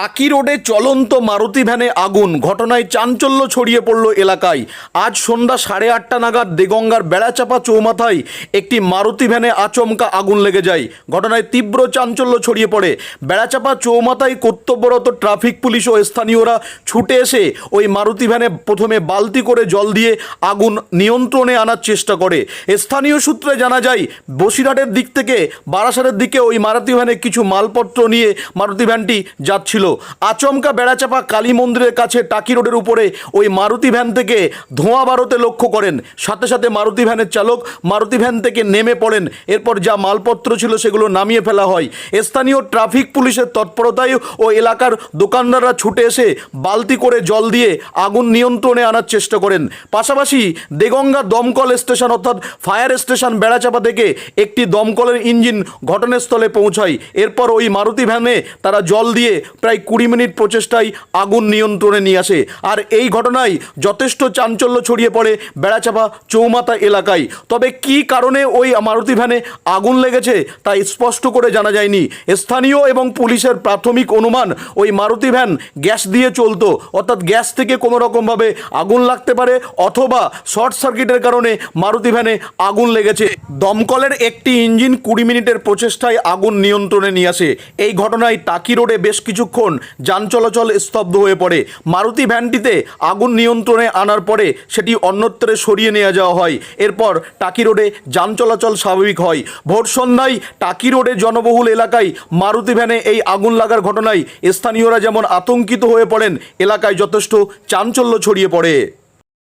টাকি রোডে চলন্ত মারুতি ভ্যানে আগুন। ঘটনায় চাঞ্চল্য ছড়িয়ে পড়ল এলাকায়। আজ সন্ধ্যা সাড়ে আটটা নাগাদ দেগঙ্গার বেড়াচাপা চৌমাথায় একটি মারুতি ভ্যানে আচমকা আগুন লেগে যায়। ঘটনায় তীব্র চাঞ্চল্য ছড়িয়ে পড়ে। বেড়াচাপা চৌমাথায় কর্তব্যরত ট্রাফিক পুলিশ ও স্থানীয়রা ছুটে এসে ওই মারুতি ভ্যানে প্রথমে বালতি করে জল দিয়ে আগুন নিয়ন্ত্রণে আনার চেষ্টা করে। স্থানীয় সূত্রে জানা যায়, বসিরহাটের দিক থেকে বারাসাতের দিকে ওই মারুতি ভ্যানে কিছু মালপত্র নিয়ে মারুতি ভ্যানটি যাচ্ছিল। আচমকা বেড়াচাপা কালী মন্দিরের কাছে টাকি রোডের উপরে ওই মারুতি ভ্যান থেকে ধোঁয়া বারোতে লক্ষ্য করেন। সাথে সাথে মারুতি ভ্যানের চালক মারুতি ভ্যান থেকে নেমে পড়েন। এরপর যা মালপত্র ছিল সেগুলো নামিয়ে ফেলা হয়। স্থানীয় ট্রাফিক পুলিশের তৎপরতায় ও এলাকার দোকানদাররা ছুটে এসে বালতি করে জল দিয়ে আগুন নিয়ন্ত্রণে আনার চেষ্টা করেন। পাশাপাশি দেগঙ্গা দমকল স্টেশন অর্থাৎ ফায়ার স্টেশন বেড়াচাপা থেকে একটি দমকলের ইঞ্জিন ঘটনাস্থলে পৌঁছায়। এরপর ওই মারুতি ভ্যানে তারা জল দিয়ে প্রায় কুড়ি মিনিট প্রচেষ্টায় আগুন নিয়ন্ত্রণে নিয়ে আসে। আর এই ঘটনায় যথেষ্ট চাঞ্চল্য ছড়িয়ে পড়ে বেড়াচাপা চৌমাতা এলাকায়। তবে কি কারণে ওই মারুতি ভ্যানে আগুন লেগেছে তা স্পষ্ট করে জানা যায়নি। স্থানীয় এবং পুলিশের প্রাথমিক অনুমান, ওই মারুতি ভ্যান গ্যাস দিয়ে চলতো। অর্থাৎ গ্যাস থেকে কোনো রকমভাবে আগুন লাগতে পারে অথবা শর্ট সার্কিটের কারণে মারুতি ভ্যানে আগুন লেগেছে। দমকলের একটি ইঞ্জিন কুড়ি মিনিটের প্রচেষ্টায় আগুন নিয়ন্ত্রণে নিয়ে আসে। এই ঘটনায় টাকি রোডে বেশ কিছুক্ষণ যান চলাচল স্তব্ধ হয়ে পড়ে, মারুতি ভ্যানটিতে আগুন নিয়ন্ত্রণে আনার পরে সেটি অন্যত্রে সরিয়ে নিয়ে যাওয়া হয়। এরপর টাকি রোডে যান চলাচল স্বাভাবিক হয়। ভোর সন্ধ্যায় টাকি রোডে জনবহুল এলাকায় মারুতি ভ্যানে এই আগুন লাগার ঘটনায় স্থানীয়রা যেমন আতঙ্কিত হয়ে পড়েন, এলাকায় যথেষ্ট চাঞ্চল্য ছড়িয়ে পড়ে।